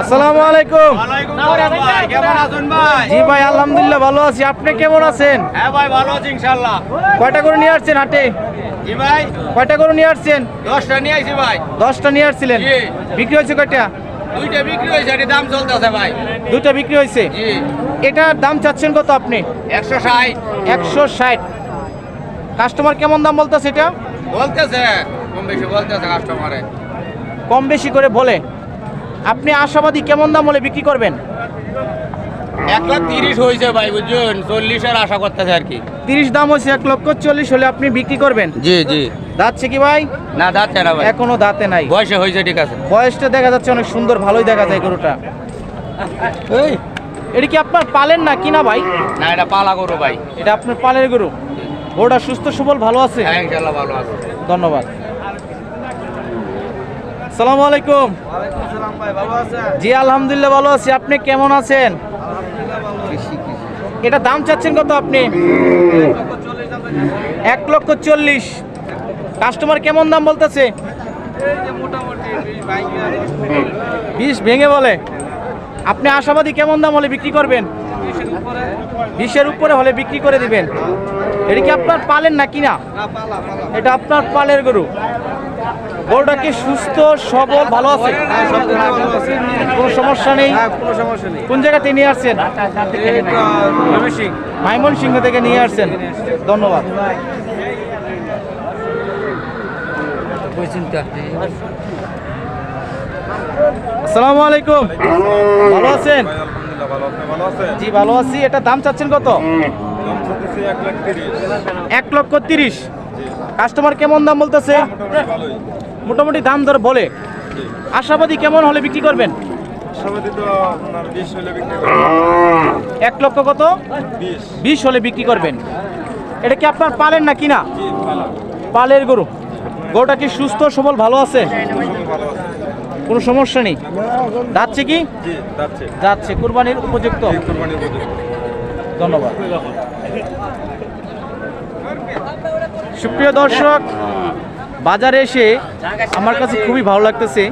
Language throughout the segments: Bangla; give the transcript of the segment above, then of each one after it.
আসসালামু আলাইকুম। জি ভাই আলহামদুলিল্লাহ ভালো আছি। আপনি কেমন আছেন? হ্যাঁ ভাই ভালো আছি কয়টা করে নিয়ে আসছেন হাটে? জি ভাই। কয়টা করে নিয়ে আসছেন? দশটা নিয়ে আইছি ভাই। দশটা নিয়ে আসছিলেন। বিক্রি হয়েছে কয়টা? দুইটা বিক্রি হয়েছে এটির দাম চলতেছে ভাই। দুইটা বিক্রি হয়েছে? জি। এটার দাম চাচ্ছেন কত আপনি? একশো ষাট। একশো ষাট। কাস্টমার কেমন দাম বলতেছে এটা? বলতেছে কম বেশি বলতেছে কাস্টমারে কম বেশি করে বলে আপনি আশাবাদী কেমন দাম হলে বিক্রি করবেন? এক লাখ তিরিশ হয়েছে ভাই বুঝছেন? চল্লিশের আশা করতেছে আর কি। তিরিশ দাম হয়েছে এক লক্ষ চল্লিশ হলে আপনি বিক্রি করবেন? জি জি। যাচ্ছে কি ভাই? না যাচ্ছে না ভাই। এখনও দাঁতে নাই। বয়সে হয়েছে ঠিক আছে। বয়সটা দেখা যাচ্ছে অনেক সুন্দর ভালোই দেখা যায় গরুটা। এই। এটা কি আপনার পালেন না কিনা ভাই? না এটা পালা গরু ভাই। এটা আপনার পালের গরু। গরুটা সুস্থ সবল ভালো আছে? হ্যাঁ ইনশাল্লাহ ভালো আছে। ধন্যবাদ। সালামু আলাইকুম। জি আলহামদুলিল্লাহ ভালো আছি। আপনি কেমন আছেন? এটা দাম চাচ্ছেন কত আপনি? এক লক্ষ চল্লিশ। কাস্টমার কেমন দাম বলতেছে? বিশ ভেঙে বলে। আপনি আশাবাদী কেমন দাম হলে বিক্রি করবেন? বিশের উপরে। হলে বিক্রি করে দিবেন। এটা কি আপনার পালেন না কিনা? এটা আপনার পালের গরু। গরুটা কি সুস্থ সবল ভালো আছে? কোনো সমস্যা নেই? কোন জায়গা থেকে নিয়ে আসছেন? মাইমন সিংহ থেকে নিয়ে আসছেন। ধন্যবাদ। আসসালামু আলাইকুম। ভালো আছেন? জি ভালো আছি। এটা দাম চাচ্ছেন কত? এক লক্ষ তিরিশ। কাস্টমার কেমন দাম বলতেছে? মোটামুটি দাম দর বলে। আশাবাদী কেমন হলে বিক্রি করবেন? এক লক্ষ কত? বিশ। হলে বিক্রি করবেন। এটা কি আপনার পালের না কিনা? পালের। গরু। গরুটা কি সুস্থ সবল ভালো আছে? কোনো সমস্যা নেই? যাচ্ছে কি? যাচ্ছে। কুরবানির উপযুক্ত। ধন্যবাদ। সুপ্রিয় দর্শক বাজারে এসে আমার কাছে খুবই ভালো লাগতেছে।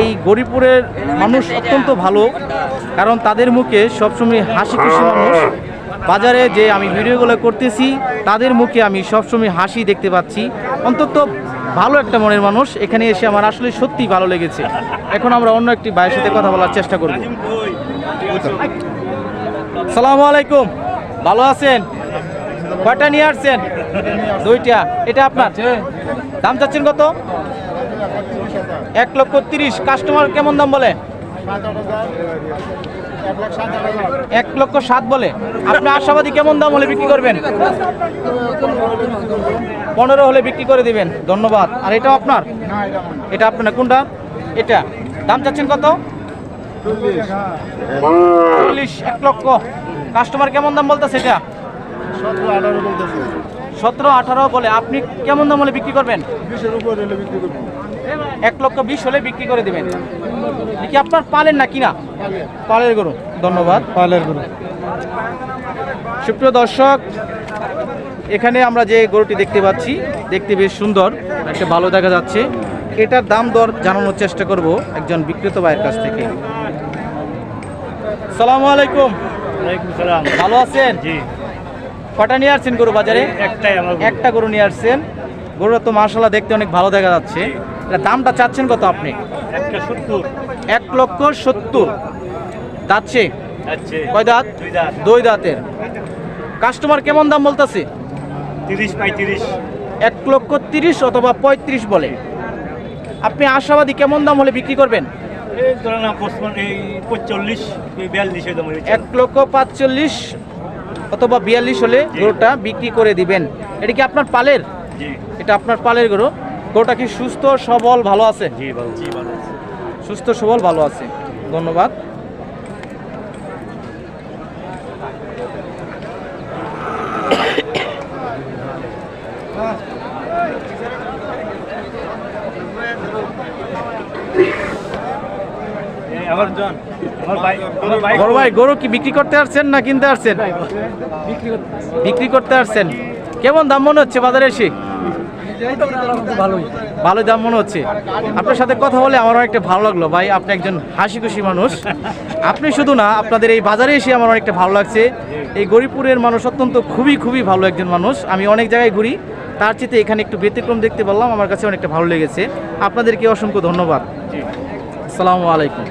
এই গরিপুরের মানুষ অত্যন্ত ভালো, কারণ তাদের মুখে সবসময় হাসি খুশি মানুষ। বাজারে যে আমি ভিডিওগুলো করতেছি, তাদের মুখে আমি সবসময় হাসি দেখতে পাচ্ছি। অন্তত ভালো একটা মনের মানুষ এখানে এসে আমার আসলে সত্যি ভালো লেগেছে। এখন আমরা অন্য একটি ভাইয়ের সাথে কথা বলার চেষ্টা করব। সালামু আলাইকুম। ভালো আছেন? কয়টা নিয়ে আসছেন? দুইটা। এটা আপনার? দাম চাচ্ছেন কত? এক লক্ষ তিরিশ। কাস্টমার কেমন দাম বলে? এক লক্ষ সাত বলে। আপনি আশাবাদী কেমন দাম হলে বিক্রি করবেন? পনেরো হলে বিক্রি করে দিবেন। ধন্যবাদ। আর এটাও আপনার? এটা আপনার কোনটা? এটা। দাম চাচ্ছেন কত? চল্লিশ। এক লক্ষ। কাস্টমার কেমন দাম বলতেছে এটা? সতেরো আঠারো বলে আপনি কেমন দাম হলে বিক্রি করবেন? এক লক্ষ বিশ হলে বিক্রি করে দেবেন। কি আপনার পালেন না কিনা পালের গরু। ধন্যবাদ। পালের গরু। সুপ্রিয় দর্শক এখানে আমরা যে গরুটি দেখতে পাচ্ছি দেখতে বেশ সুন্দর একটা ভালো দেখা যাচ্ছে। এটার দাম দর জানানোর চেষ্টা করব একজন বিক্রেতা ভাইয়ের কাছ থেকে। সালামু আলাইকুম। ভালো আছেন? জি। কটা নিয়ে আসছেন গরু বাজারে? একটাই একটা গরু নিয়ে আসছেন। গরুটা তো মার্শাল্লাহ দেখতে অনেক ভালো দেখা যাচ্ছে। এটা দামটা চাচ্ছেন কত আপনি? এক লক্ষ সত্তর। যাচ্ছে? যাচ্ছে। কয় দাঁত? দুই দাঁতের। কাস্টমার কেমন দাম বলতেছে? তিরিশ পঁয়ত্রিশ এক লক্ষ তিরিশ অথবা পঁয়ত্রিশ বলে। আপনি আশাবাদী কেমন দাম হলে বিক্রি করবেন? এক লক্ষ পাঁচচল্লিশ অথবা বিয়াল্লিশ হলে গরুটা বিক্রি করে দিবেন। এটা কি আপনার পালের? এটা আপনার পালের গরু। গরুটা কি সুস্থ সবল ভালো আছে? জি ভালো জি ভালো আছে। সুস্থ সবল ভালো আছে। ধন্যবাদ। আমার জন আমার ভাই বড় ভাই গরু কি বিক্রি করতে আসছেন না কিনতে আসছেন? বিক্রি করতে আসছেন। কেমন দাম মনে হচ্ছে বাজারে এসে? ভালোই। ভালোই দাম মনে হচ্ছে। আপনার সাথে কথা বলে আমার অনেকটা ভালো লাগল। ভাই আপনি একজন হাসি খুশি মানুষ। আপনি শুধু না আপনাদের এই বাজারে এসে আমার অনেকটা ভালো লাগছে। এই গরিপুরের মানুষ অত্যন্ত খুবই খুবই ভালো একজন মানুষ। আমি অনেক জায়গায় ঘুরি। তার চেয়ে এখানে একটু ব্যতিক্রম দেখতে পারলাম। আমার কাছে অনেকটা ভালো লেগেছে। আপনাদেরকে অসংখ্য ধন্যবাদ। আসসালামু আলাইকুম।